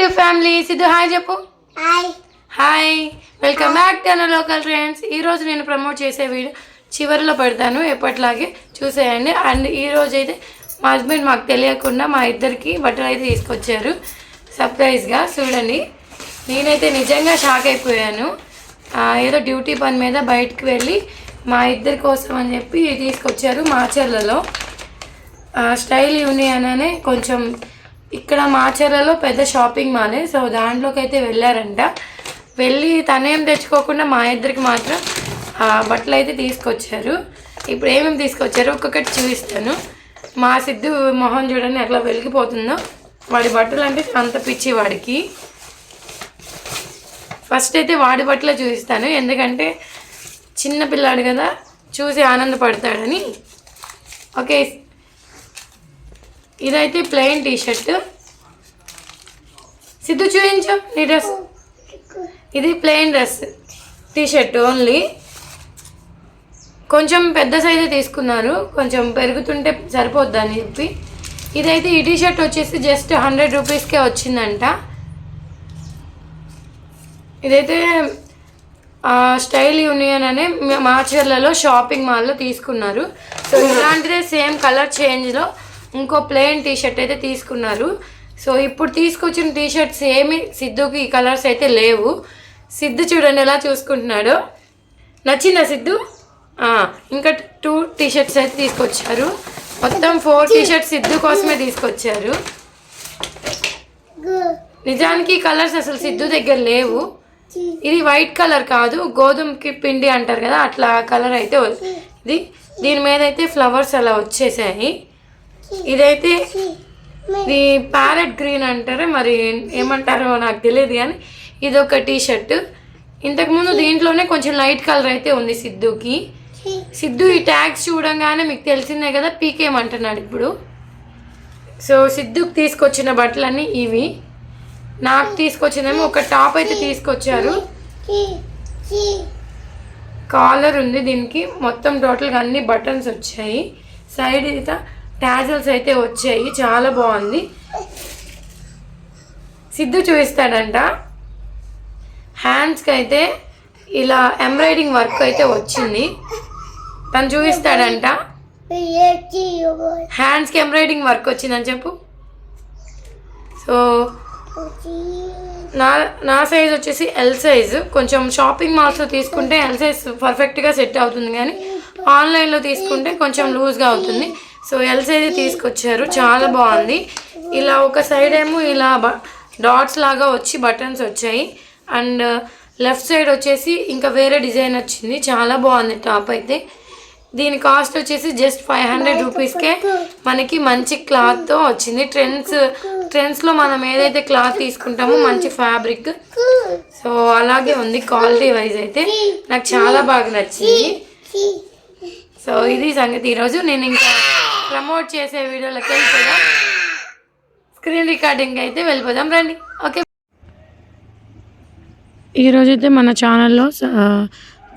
To family Siddhu hi చెప్పు. Hi hi welcome back to అన్న local friends ఈరోజు నేను ప్రమోట్ చేసే వీడియో చివరిలో పెడతాను. ఎప్పటిలాగే చూసేయండి. అండ్ ఈరోజు అయితే మా హస్బెండ్ మాకు తెలియకుండా మా ఇద్దరికి బట్టలు అయితే తీసుకొచ్చారు. సర్ప్రైజ్గా చూడండి. నేనైతే నిజంగా షాక్ అయిపోయాను. ఏదో డ్యూటీ పని మీద బయటకు వెళ్ళి మా ఇద్దరి కోసం అని చెప్పి తీసుకొచ్చారు మాచర్లలో స్టైల్ యూనియన్ అనే కొంచెం ఇక్కడ మాచర్లలో పెద్ద షాపింగ్ మాలే. సో దాంట్లోకి అయితే వెళ్ళారంట. వెళ్ళి తనేం తెచ్చుకోకుండా మా ఇద్దరికి మాత్రం ఆ, బట్టలు అయితే తీసుకొచ్చారు. ఇప్పుడు ఏమేమి తీసుకొచ్చారు ఒక్కొక్కటి చూపిస్తాను. మా సిద్ధు మొహం చూడండి ఎట్లా వెలిగిపోతుందో. వాడి బట్టలు అంటే అంత పిచ్చి వాడికి. ఫస్ట్ అయితే వాడి బట్టలే చూపిస్తాను. ఎందుకంటే చిన్న పిల్లాడు కదా చూసి ఆనందపడతాడని. ఓకే ఇదైతే ప్లెయిన్ టీ షర్ట్ సిద్ధు చూపించు నీ డ్రెస్. ఇది plain dress. T shirt only. కొంచెం పెద్ద సైజే తీసుకున్నారు. కొంచెం పెరుగుతుంటే సరిపోద్దని అని చెప్పి. ఇదైతే ఈ టీ షర్ట్ వచ్చేసి జస్ట్ హండ్రెడ్ రూపీస్కే వచ్చిందంట. ఇదైతే స్టైల్ యూనియన్ అనే మ- మాచర్లలో షాపింగ్ మాల్లో తీసుకున్నారు. సో ఇలాంటిదే సేమ్ కలర్ చేంజ్లో ఇంకో ప్లెయిన్ టీ షర్ట్ అయితే తీసుకున్నారు. సో ఇప్పుడు తీసుకొచ్చిన టీ షర్ట్స్ ఏమి సిద్ధుకి ఈ కలర్స్ అయితే లేవు. సిద్ధు చూడండి ఎలా చూసుకుంటున్నాడు. నచ్చిందా సిద్ధు? ఇంకా టూ టీ షర్ట్స్ అయితే తీసుకొచ్చారు. మొత్తం ఫోర్ టీ షర్ట్స్ సిద్ధు కోసమే తీసుకొచ్చారు. నిజానికి కలర్స్ అసలు సిద్ధు దగ్గర లేవు. ఇది వైట్ కలర్ కాదు గోధుమకి పిండి అంటారు కదా అట్లా కలర్ అయితే ఇది దీని మీద అయితే ఫ్లవర్స్ అలా వచ్చేసాయి. ఇదైతే ఇది ప్యారెట్ గ్రీన్ అంటారు మరి ఏమంటారో నాకు తెలియదు కానీ ఇది ఒక టీ షర్ట్ ఇంతకుముందు దీంట్లోనే కొంచెం లైట్ కలర్ అయితే ఉంది సిద్ధుకి. సిద్ధు ఈ ట్యాగ్స్ చూడంగానే మీకు తెలిసిందే కదా పీకేమంటున్నాడు ఇప్పుడు. సో సిద్ధుకి తీసుకొచ్చిన బట్టలన్నీ ఇవి. నాకు తీసుకొచ్చిందేమో ఒక టాప్ అయితే తీసుకొచ్చారు. కాలర్ ఉంది దీనికి మొత్తం టోటల్గా అన్ని బటన్స్ వచ్చాయి. సైడ్ ఇదా టాజల్స్ అయితే వచ్చాయి. చాలా బాగుంది. సిద్ధు చూపిస్తాడంట. హ్యాండ్స్కి అయితే ఇలా ఎంబ్రాయిడింగ్ వర్క్ అయితే వచ్చింది. తను చూపిస్తాడంట. హ్యాండ్స్కి ఎంబ్రాయిడింగ్ వర్క్ వచ్చిందని చెప్పు. సో నా నా సైజ్ వచ్చేసి ఎల్ సైజు కొంచెం షాపింగ్ మాల్స్లో తీసుకుంటే ఎల్ సైజ్ పర్ఫెక్ట్గా సెట్ అవుతుంది కానీ ఆన్లైన్లో తీసుకుంటే కొంచెం లూజ్గా అవుతుంది సో ఎల్ సైజ్ తీసుకొచ్చారు. చాలా బాగుంది. ఇలా ఒక సైడ్ ఏమో ఇలా డాట్స్ లాగా వచ్చి బటన్స్ వచ్చాయి. అండ్ లెఫ్ట్ సైడ్ వచ్చేసి ఇంకా వేరే డిజైన్ వచ్చింది. చాలా బాగుంది టాప్ అయితే. దీని కాస్ట్ వచ్చేసి జస్ట్ ఫైవ్ హండ్రెడ్ రూపీస్కే మనకి మంచి క్లాత్తో వచ్చింది. ట్రెండ్స్ ట్రెండ్స్లో మనం ఏదైతే క్లాత్ తీసుకుంటామో మంచి ఫ్యాబ్రిక్ సో అలాగే ఉంది క్వాలిటీ వైజ్ అయితే. నాకు చాలా బాగా నచ్చింది. సో ఇది సంగతి. ఈరోజు నేను ఇంకా ప్రమోట్ చేసే వీడియోలకు వెళ్ళిపోదాం స్క్రీన్ రికార్డింగ్ అయితే వెళ్ళిపోదాం రండి. ఓకే. ఈరోజైతే మన ఛానల్లో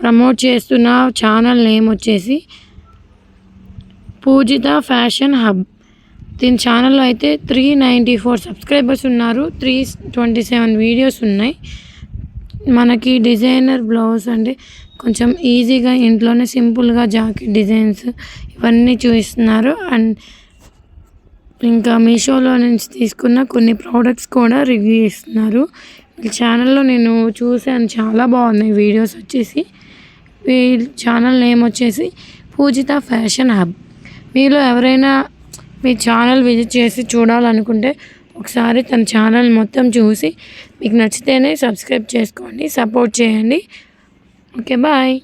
ప్రమోట్ చేస్తున్న ఛానల్ నేమ్ వచ్చేసి పూజిత ఫ్యాషన్ హబ్. దీని ఛానల్లో అయితే త్రీ నైంటీ ఫోర్ సబ్స్క్రైబర్స్ ఉన్నారు. త్రీ ట్వంటీ సెవెన్ వీడియోస్ ఉన్నాయి. మనకి డిజైనర్ బ్లౌజ్ అంటే కొంచెం ఈజీగా ఇంట్లోనే సింపుల్గా జాకెట్ డిజైన్స్ ఇవన్నీ చూపిస్తున్నారు. అండ్ ఇంకా మీషోలో నుంచి తీసుకున్న కొన్ని ప్రోడక్ట్స్ కూడా రివ్యూ ఇస్తున్నారు వీళ్ళ ఛానల్లో నేను చూశాను చాలా బాగున్నాయి వీడియోస్ వచ్చేసి. వీళ్ళ ఛానల్ నేమ్ వచ్చేసి పూజిత ఫ్యాషన్ హబ్ మీలో ఎవరైనా మీ ఛానల్ విజిట్ చేసి చూడాలనుకుంటే ఒకసారి తన ఛానల్ మొత్తం చూసి మీకు నచ్చితేనే సబ్స్క్రైబ్ చేసుకోండి సపోర్ట్ చేయండి. Okay bye.